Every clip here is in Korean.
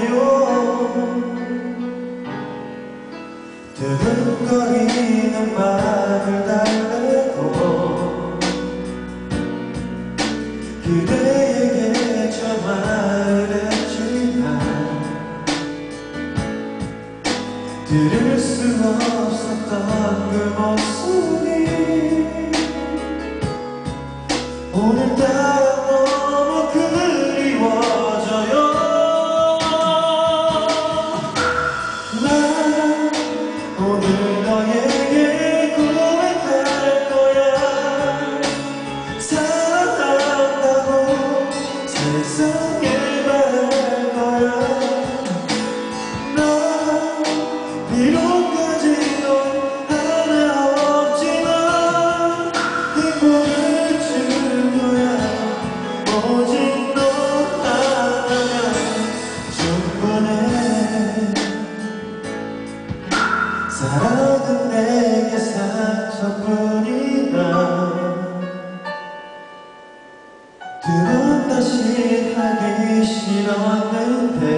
가요 거리 는 마음을 달래고 그대에게 저 말했지만 들을 수 없었던 그 모습이 두번 다시 하기 싫었는데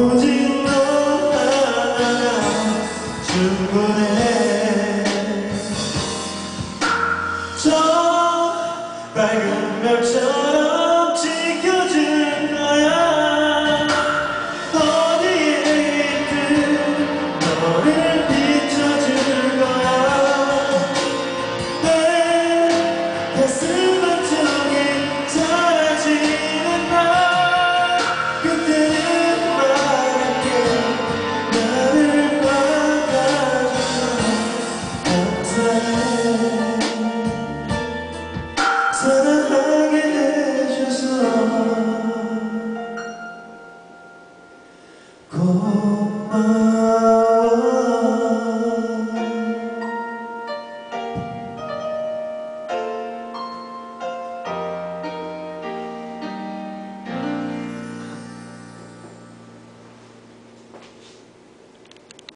오직 너 하나 충분해 저 밝은 별처럼